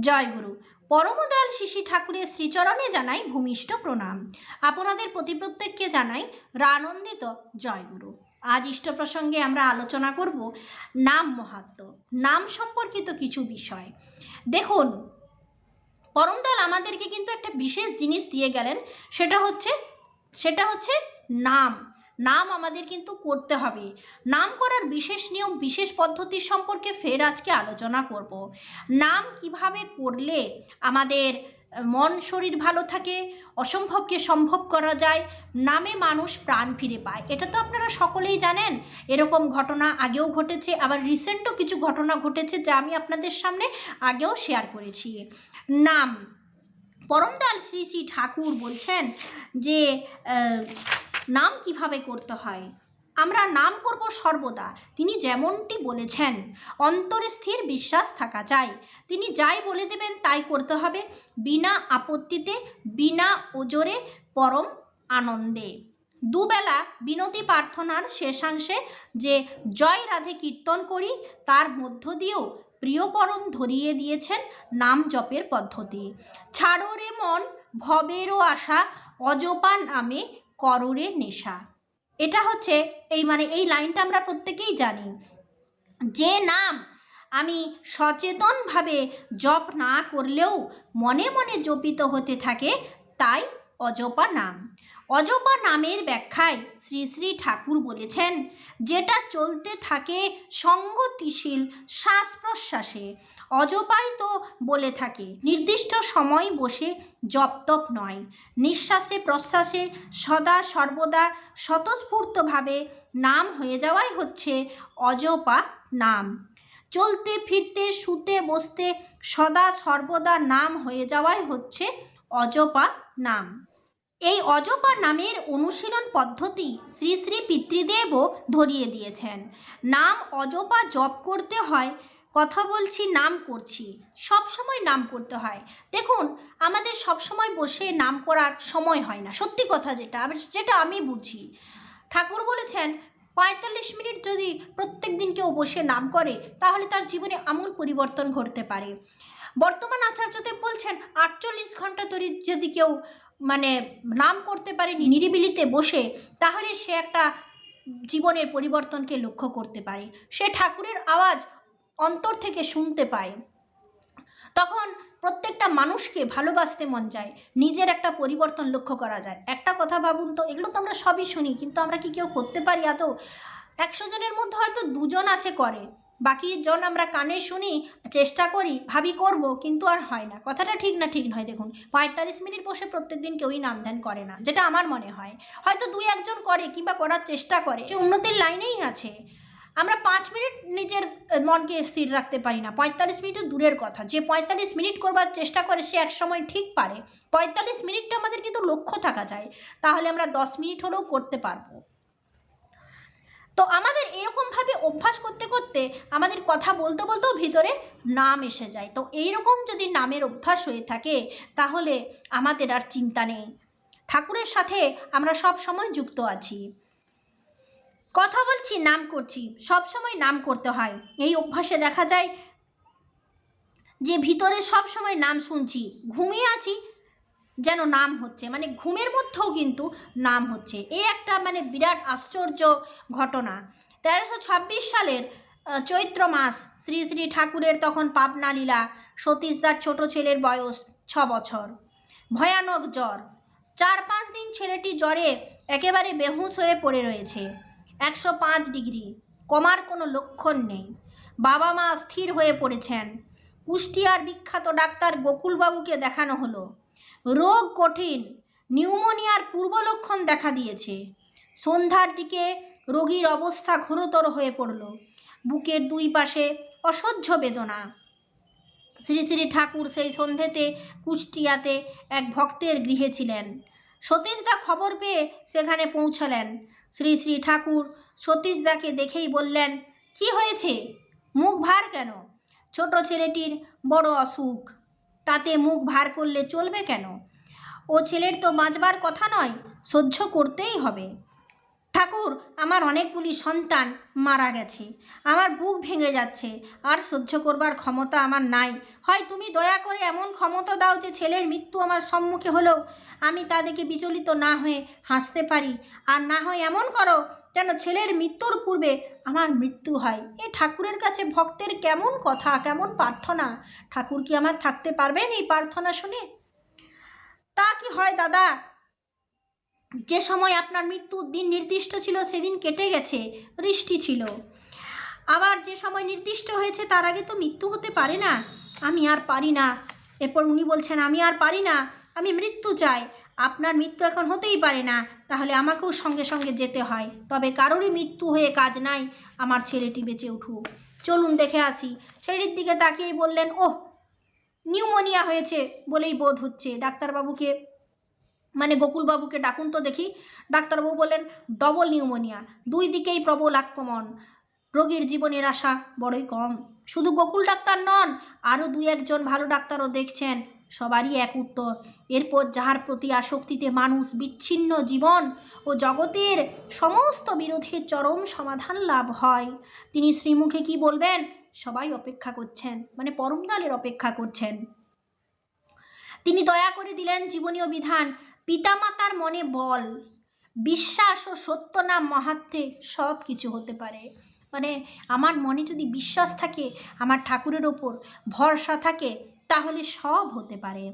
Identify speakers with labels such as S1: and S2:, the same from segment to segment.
S1: জয় গুরু। পরমদয়াল শিশি ঠাকুরের শ্রীচরণে জানাই ভূমিষ্ঠ প্রণাম। আপনাদের প্রতি প্রত্যেককে জানাই রানন্দিত জয় গুরু। আজ ইষ্ট প্রসঙ্গে আমরা আলোচনা করব নাম মহাত্ম, নাম সম্পর্কিত কিছু বিষয়। দেখুন, পরমদয়াল আমাদেরকে কিন্তু একটা বিশেষ জিনিস দিয়ে গেলেন, সেটা হচ্ছে সেটা হচ্ছে নাম। নাম আমাদের কিন্তু করতে হবে। নাম করার বিশেষ নিয়ম, বিশেষ পদ্ধতি সম্পর্কে ফের আজকে আলোচনা করব। নাম কীভাবে করলে আমাদের মন, শরীর ভালো থাকে, অসম্ভবকে সম্ভব করা যায়, নামে মানুষ প্রাণ ফিরে পায়, এটা তো আপনারা সকলেই জানেন। এরকম ঘটনা আগেও ঘটেছে, আবার রিসেন্টও কিছু ঘটনা ঘটেছে যা আমি আপনাদের সামনে আগেও শেয়ার করেছি। নাম পরমদাল শ্রী শ্রী ঠাকুর বলছেন যে নাম কীভাবে করতে হয়? আমরা নাম করব সর্বদা। তিনি যেমনটি বলেছেন, অন্তরে স্থির বিশ্বাস থাকা চাই। তিনি যাই বলে দেবেন, তাই করতে হবে। বিনা আপত্তিতে, বিনা ওজরে, পরম আনন্দে। দুবেলা বিনতি প্রার্থনার শেষাংশে যে জয় রাধে কীর্তন করি, তার মধ্য দিয়েও প্রিয়পরম ধরিয়ে দিয়েছেন নাম জপের পদ্ধতি। ছাড়ো রে মন, ভবেরও আশা, অজপা নামে কররে নেশা। এটা হচ্ছে এই মানে এই লাইনটা আমরা প্রত্যেকেই জানি। যে নাম আমি সচেতনভাবে জপ না করলেও মনে মনে জপিত হতে থাকে, তাই অজপা নাম। অজপা নামের ব্যাখ্যায় শ্রী শ্রী ঠাকুর বলেছেন, যেটা চলতে থাকে সঙ্গতিশীল শ্বাস প্রশ্বাসে অজপাই তো বলে থাকে, নির্দিষ্ট সময় বসে জপতপ নয়। নিঃশ্বাসে প্রশ্বাসে সদা সর্বদা স্বতঃস্ফূর্তভাবে নাম হয়ে যাওয়াই হচ্ছে অজপা নাম। চলতে, ফিরতে, শুতে, বসতে সদা সর্বদা নাম হয়ে যাওয়াই হচ্ছে অজপা নাম। এই অজপা নামের অনুশীলন পদ্ধতি শ্রী শ্রী পিতৃদেবও ধরিয়ে দিয়েছেন। নাম অজপা জপ করতে হয়, কথা বলছি, নাম করছি সব সময় নাম করতে হয়। দেখুন, আমাদের সব সময় বসে নাম করার সময় হয় না, সত্যি কথা যেটা যেটা আমি বুঝি। ঠাকুর বলেছেন, পঁয়তাল্লিশ মিনিট যদি প্রত্যেক দিন কেউ বসে নাম করে, তাহলে তার জীবনে আমূল পরিবর্তন ঘটতে পারে। বর্তমান আচার্যদেব বলছেন, আটচল্লিশ ঘণ্টা ধরে যদি কেউ মানে নাম করতে পারে নিরিবিলিতে বসে, তাহলে সে একটা জীবনের পরিবর্তনকে লক্ষ্য করতে পারে। সে ঠাকুরের আওয়াজ অন্তর থেকে শুনতে পায়। তখন প্রত্যেকটা মানুষকে ভালোবাসতে মন যায়, নিজের একটা পরিবর্তন লক্ষ্য করা যায়। একটা কথা ভাবুন তো, এগুলো তো আমরা সবই শুনি, কিন্তু আমরা কি কেউ করতে পারি আদৌ? একশো জনের মধ্যে হয়তো দুজন আছে করে। বাকি জন আমরা কানে শুনি, চেষ্টা করি, ভাবি করব, কিন্তু আর হয় না। কথাটা ঠিক না ঠিক নয়, দেখুন। পঁয়তাল্লিশ মিনিট বসে প্রত্যেক দিন কেউই নাম ধ্যান করে না, যেটা আমার মনে হয়। হয়তো দুই একজন করে কিংবা করার চেষ্টা করে সে উন্নতির লাইনেই আছে। আমরা পাঁচ মিনিট নিজের মনকে স্থির রাখতে পারি না। পঁয়তাল্লিশ মিনিটও দূরের কথা। যে পঁয়তাল্লিশ মিনিট করবার চেষ্টা করে, সে এক সময় ঠিক পারে। পঁয়তাল্লিশ মিনিটটা আমাদের কিন্তু লক্ষ্য থাকা যায়। তাহলে আমরা দশ মিনিট হলেও করতে পারব। তো আমাদের এরকমভাবে অভ্যাস করতে করতে আমাদের কথা বলতে বলতেও ভিতরে নাম এসে যায়। তো এইরকম যদি নামের অভ্যাস হয়ে থাকে, তাহলে আমাদের আর চিন্তা নেই। ঠাকুরের সাথে আমরা সব সময় যুক্ত আছি। কথা বলছি, নাম করছি, সব সময় নাম করতে হয়। এই অভ্যাসে দেখা যায় যে ভিতরে সব সময় নাম শুনছি, ঘুমিয়ে আছি যেন নাম হচ্ছে। মানে ঘুমের মধ্যেও কিন্তু নাম হচ্ছে। এ একটা মানে বিরাট আশ্চর্য ঘটনা। তেরোশো ছাব্বিশ সালের চৈত্র মাস, শ্রী শ্রী ঠাকুরের তখন পাবনা লীলা সতীশদার ছোট ছেলের বয়স ছ বছর। ভয়ানক জ্বর। চার পাঁচ দিন ছেলেটি জ্বরে একেবারে বেহুশ হয়ে পড়ে রয়েছে। একশো পাঁচ ডিগ্রি। কমার কোনো লক্ষণ নেই। বাবা মা স্থির হয়ে পড়েছেন। কুষ্টিয়ার বিখ্যাত ডাক্তার গোকুলবাবুকে দেখানো হলো। রোগ কঠিন, নিউমোনিয়ার পূর্ব লক্ষণ দেখা দিয়েছে। সন্ধ্যার দিকে রোগীর অবস্থা ঘোরতর হয়ে পড়ল। বুকের দুই পাশে অসহ্য বেদনা। শ্রী শ্রী ঠাকুর সেই সন্ধেতে কুষ্টিয়াতে এক ভক্তের গৃহে ছিলেন। সতীশদা খবর পেয়ে সেখানে পৌঁছালেন। শ্রী শ্রী ঠাকুর সতীশদাকে দেখেই বললেন, কি হয়েছে? মুখ ভার কেন? ছোট ছেলেটির বড় অসুখ। তাতে মুখ ভার করলে চলবে কেন? ও ছেলের তো বাঁচবার কথা নয়, সহ্য করতেই হবে। ঠাকুর, আমার অনেকগুলি সন্তান মারা গেছে। আমার বুক ভেঙে যাচ্ছে। আর সহ্য করবার ক্ষমতা আমার নাই। হয় তুমি দয়া করে এমন ক্ষমতা দাও যে ছেলের মৃত্যু আমার সম্মুখে হলেও আমি তাদেরকে বিচলিত না হয়ে হাসতে পারি। আর না হয় এমন করো যেন ছেলের মৃত্যুর পূর্বে আমার মৃত্যু হয়। এ ঠাকুরের কাছে ভক্তের কেমন কথা, কেমন প্রার্থনা? ঠাকুর কি আমার থাকতে পারবেন এই প্রার্থনা শুনে? তা কি হয় দাদা? যে সময় আপনার মৃত্যুর দিন নির্দিষ্ট ছিল, সেদিন কেটে গেছে, বৃষ্টি ছিল। আবার যে সময় নির্দিষ্ট হয়েছে, তার আগে তো মৃত্যু হতে পারে না। আমি আর পারি না। এরপর উনি বলছেন, আমি আর পারি না। আমি মৃত্যু চাই। আপনার মৃত্যু এখন হতেই পারে না। তাহলে আমাকেও সঙ্গে সঙ্গে যেতে হয়। তবে কারোরই মৃত্যু হয়ে কাজ নাই। আমার ছেলেটি বেঁচে উঠুক। চলুন দেখে আসি। ছেলেটির দিকে তাকিয়েই বললেন, ওহ, নিউমোনিয়া হয়েছে বলেই বোধ হচ্ছে। ডাক্তারবাবুকে মানে গোকুলবাবুকে ডাকুন তো দেখি। ডাক্তারবাবু বললেন ডবল নিউমোনিয়া দুই দিকেই প্রবল আক্রমণ। রোগীর জীবনের আশা বড়ই কম। শুধু গোকুল ডাক্তার নন, আরও দুই একজন ভালো ডাক্তারও দেখছেন। সবারই এক উত্তর, এরপর যাহার প্রতি আসক্তিতে মানুষ বিচ্ছিন্ন জীবন ও জগতের সমস্ত বিরোধের চরম সমাধান লাভ হয়। তিনি শ্রীমুখে কি বলবেন? সবাই অপেক্ষা করছেন মানে পরমদালের অপেক্ষা করছেন। তিনি দয়া করে দিলেন জীবনীয় বিধান পিতামাতার মনে বল, বিশ্বাস ও সত্য নাম মহাত্মে সব কিছু হতে পারে। মানে আমার মনে যদি বিশ্বাস থাকে, আমার ঠাকুরের ওপর ভরসা থাকে, তাহলে সব হতে পারে।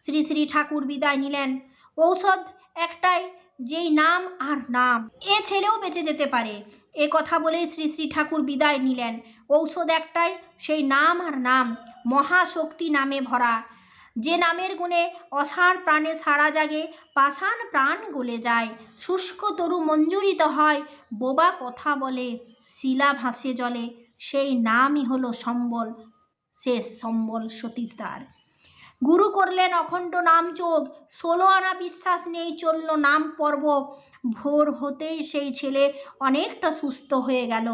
S1: শ্রী শ্রী ঠাকুর বিদায় নিলেন। ঔষধ একটাই, যেই নাম আর নাম। এ ছেলেও বেঁচে যেতে পারে। এ কথা বলেই শ্রী শ্রী ঠাকুর বিদায় নিলেন। ঔষধ একটাই, সেই নাম আর নাম মহাশক্তি নামে ভরা। যে নামের গুণে অসার প্রাণে সারা জাগে, পাষাণ প্রাণ গলে যায়। শুষ্ক তরু মঞ্জুরিত হয়, বোবা কথা বলে, শিলা ভাসে জলে। সেই নামই হলো সম্বল, শেষ সম্বল সতীশদার। গুরু করলেন অখণ্ড নাম যোগ ষোলো আনা বিশ্বাস নেই চলল নাম পর্ব। ভোর হতেই সেই ছেলে অনেকটা সুস্থ হয়ে গেল।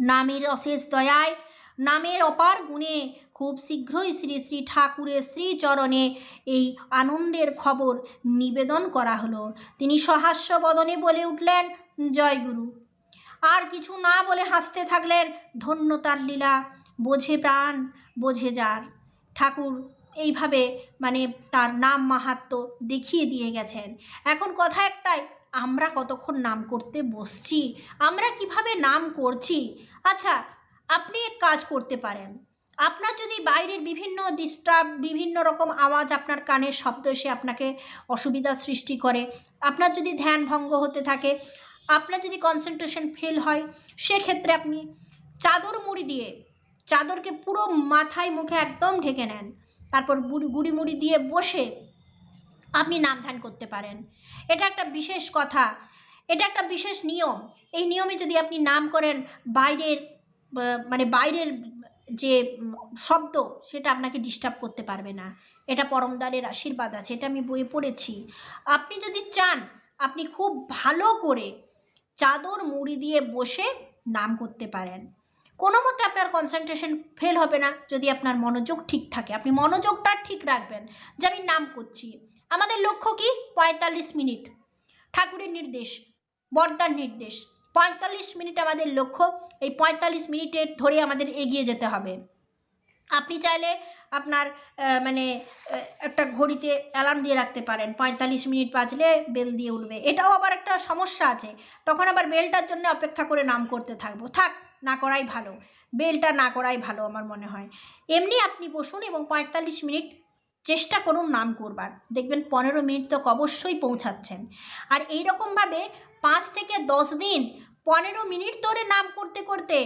S1: নামের অশেষ দয়ায়, নামের অপার গুণে খুব শীঘ্রই শ্রী শ্রী ঠাকুরের শ্রীচরণে এই আনন্দের খবর নিবেদন করা হলো। তিনি সহাস্য বদনে বলে উঠলেন, জয় গুরু। আর কিছু না বলে হাসতে থাকলেন ধন্য তার লীলা। বোঝে প্রাণ, বোঝে যার। ঠাকুর এইভাবে মানে তার নাম মাহাত্ম দেখিয়ে দিয়ে গেছেন। এখন কথা একটাই, আমরা কতক্ষণ নাম করতে বসছি? আমরা কীভাবে নাম করছি? আচ্ছা আপনি এক কাজ করতে পারেন। আপনার যদি বাইরের বিভিন্ন ডিস্টার্ব বিভিন্ন রকম আওয়াজ আপনার কানের শব্দ এসে আপনাকে অসুবিধা সৃষ্টি করে, আপনার যদি ধ্যান ভঙ্গ হতে থাকে, আপনার যদি কনসেন্ট্রেশন ফেল হয়, সেক্ষেত্রে আপনি চাদর মুড়ি দিয়ে, চাদরকে পুরো মাথায়, মুখে একদম ঢেকে নেন। তারপর গুড়ি মুড়ি দিয়ে বসে আপনি নাম ধ্যান করতে পারেন। এটা একটা বিশেষ কথা, এটা একটা বিশেষ নিয়ম। এই নিয়মে যদি আপনি নাম করেন, বাইরের মানে বাইরের যে শব্দ, সেটা আপনাকে ডিস্টার্ব করতে পারবে না। এটা পরমদারের আশীর্বাদ আছে, এটা আমি বইয়ে পড়েছি। আপনি যদি চান, আপনি খুব ভালো করে চাদর মুড়ি দিয়ে বসে নাম করতে পারেন। কোনো মতে আপনার কনসেন্ট্রেশন ফেল হবে না, যদি আপনার মনোযোগ ঠিক থাকে। আপনি মনোযোগটা ঠিক রাখবেন যে, আমি নাম করছি। আমাদের লক্ষ্য কি? পঁয়তাল্লিশ মিনিট। ঠাকুরের নির্দেশ, বর্দার নির্দেশ। পঁয়তাল্লিশ মিনিট আমাদের লক্ষ্য, এই পঁয়তাল্লিশ মিনিটের ধরে আমাদের এগিয়ে যেতে হবে। আপনি চাইলে আপনার মানে একটা ঘড়িতে অ্যালার্ম দিয়ে রাখতে পারেন। পঁয়তাল্লিশ মিনিট বাজলে বেল দিয়ে উঠবে। এটাও আবার একটা সমস্যা আছে। তখন আবার বেলটার জন্য অপেক্ষা করে নাম করতে থাকব। থাক, না করাই ভালো। বেলটা না করাই ভালো আমার মনে হয়। এমনি আপনি বসুন এবং পঁয়তাল্লিশ মিনিট চেষ্টা করুন নাম করবার। দেখবেন পনেরো মিনিট তো অবশ্যই পৌঁছাচ্ছেন। আর এই রকমভাবে পাঁচ থেকে দশ দিন পনেরো মিনিট ধরে নাম করতে করতে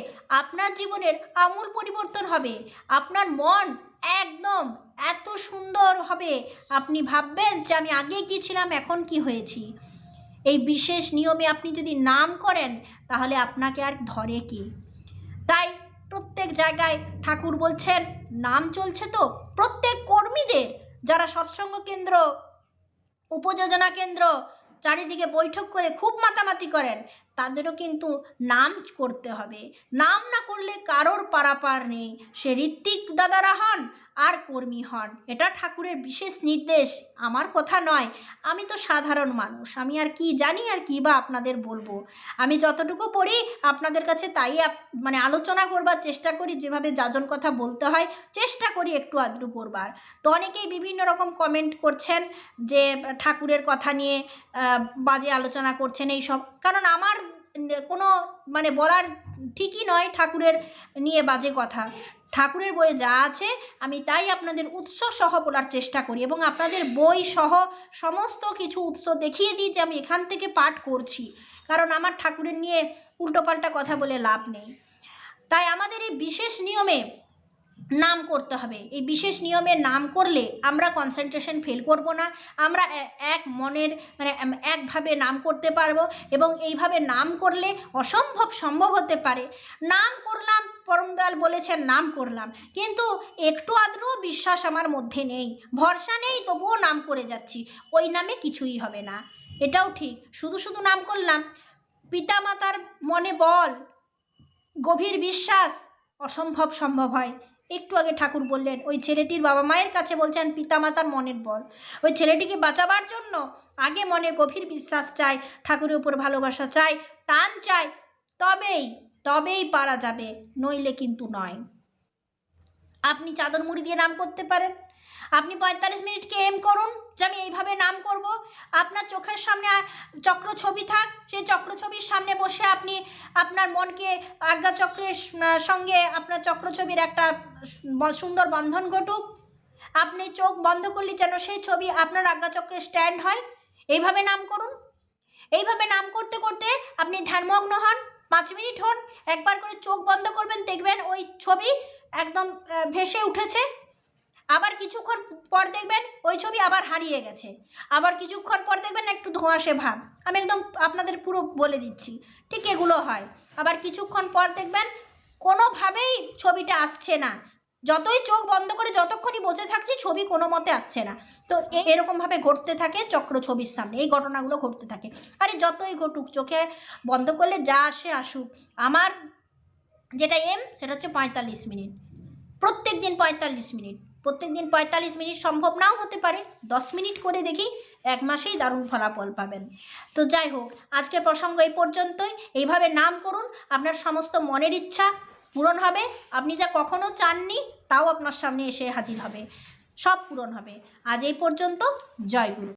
S1: আপনার জীবনের আমূল পরিবর্তন হবে। আপনার মন একদম এত সুন্দর হবে। আপনি ভাববেন যে আমি আগে কি ছিলাম, এখন কি হয়েছি? এই বিশেষ নিয়মে আপনি যদি নাম করেন, তাহলে আপনাকে আর ধরে কি? তাই প্রত্যেক জায়গায় ঠাকুর বলছেন, নাম চলছে তো প্রত্যেক কর্মীদের যারা সৎসঙ্গ কেন্দ্র উপযোজনা কেন্দ্র চারিদিকে বৈঠক করে খুব মাতামাতি করেন তাদেরও কিন্তু নাম করতে হবে। নাম না করলে কারোর পারাপার নেই। সে ঋত্বিক দাদারা হন আর কর্মী হন। এটা ঠাকুরের বিশেষ নির্দেশ। আমার কথা নয়, আমি তো সাধারণ মানুষ। আমি আর কি জানি আর কি বা আপনাদের বলব। আমি যতটুকু পড়ি, আপনাদের কাছে তাই মানে আলোচনা করবার চেষ্টা করি, যেভাবে যাজন কথা বলতে হয়, চেষ্টা করি একটু আদ্রু করবার। তো অনেকেই বিভিন্ন রকম কমেন্ট করছেন যে, ঠাকুরের কথা নিয়ে বাজে আলোচনা করছেন এই সব কারণ আমার কোনো মানে বলার ঠিকই নয় ঠাকুরের নিয়ে বাজে কথা। ঠাকুরের বইয়ে যা আছে, আমি তাই আপনাদের উৎস সহ বলার চেষ্টা করি এবং আপনাদের বই সহ সমস্ত কিছু উৎস দেখিয়ে দিই যে আমি এখান থেকে পাঠ করছি। কারণ আমার ঠাকুরের নিয়ে উল্টোপাল্টা কথা বলে লাভ নেই। তাই আমাদের এই বিশেষ নিয়মে নাম করতে হবে। এই বিশেষ নিয়মে নাম করলে আমরা কনসেন্ট্রেশন ফেল করব না। আমরা এক মনের মানে একভাবে নাম করতে পারব এবং এইভাবে নাম করলে অসম্ভব সম্ভব হতে পারে। নাম করলাম, পরমদয়াল বলেছেন, নাম করলাম। কিন্তু একটু আদ্রও বিশ্বাস আমার মধ্যে নেই। ভরসা নেই, তবুও নাম করে যাচ্ছি। ওই নামে কিছুই হবে না। এটাও ঠিক। শুধু শুধু নাম করলাম। পিতামাতার মনে বল, গভীর বিশ্বাস, অসম্ভব সম্ভব হয়। একটু আগে ঠাকুর বললেন, ওই ছেলেটির বাবা মায়ের কাছে বলছেন, পিতামাতার মনের বল। ওই ছেলেটিকে বাঁচাবার জন্য আগে মনে গভীর বিশ্বাস চাই, ঠাকুরের উপর ভালোবাসা চাই, টান চাই, তবেই তবেই পারা যাবে, নইলে কিন্তু নয়। আপনি চাদর মুড়ি দিয়ে নাম করতে পারেন। আপনি পঁয়তাল্লিশ মিনিটকে এম করুন, যে আমি এইভাবে নাম করব। আপনার চোখের সামনে চক্র ছবি থাক সেই চক্র ছবির সামনে বসে আপনি আপনার মনকে আজ্ঞা চক্রের সঙ্গে আপনার চক্র ছবির একটা সুন্দর বন্ধন ঘটুক। আপনি চোখ বন্ধ করলে যেন সেই ছবি আপনার আজ্ঞা চক্রে স্ট্যান্ড হয়। এইভাবে নাম করুন। এইভাবে নাম করতে করতে আপনি ধ্যানমগ্ন হন, পাঁচ মিনিট হন, একবার করে চোখ বন্ধ করবেন, দেখবেন ওই ছবি একদম ভেসে উঠেছে। আবার কিছুক্ষণ পর দেখবেন ওই ছবি আবার হারিয়ে গেছে। আবার কিছুক্ষণ পর দেখবেন একটু ধোঁয়াশে ভাব। আমি একদম আপনাদের পুরো বলে দিচ্ছি, ঠিক এগুলো হয়। আবার কিছুক্ষণ পর দেখবেন কোনোভাবেই ছবিটা আসছে না। যতই চোখ বন্ধ করে যতক্ষণই বসে থাকছি, ছবি কোনো মতে আসছে না। তো এরকমভাবে ঘটতে থাকে চক্র ছবির সামনে, এই ঘটনাগুলো ঘটতে থাকে। আরে যতই ঘটুক, চোখে বন্ধ করলে যা আসে আসুক। আমার যেটা এম সেটা হচ্ছে পঁয়তাল্লিশ মিনিট। প্রত্যেক দিন পঁয়তাল্লিশ মিনিট। প্রত্যেক দিন পঁয়তাল্লিশ মিনিট সম্ভব নাও হতে পারে। দশ মিনিট করে দেখি এক মাসেই দারুণ ফলাফল পাবেন। তো যাই হোক, আজকের প্রসঙ্গ এই পর্যন্তই। এইভাবে নাম করুন, আপনার সমস্ত মনের ইচ্ছা পূরণ হবে। আপনি যা কখনো চাননি, তাও আপনার সামনে এসে হাজির হবে। সব পূরণ হবে। আজ এই পর্যন্ত, জয় গুরু।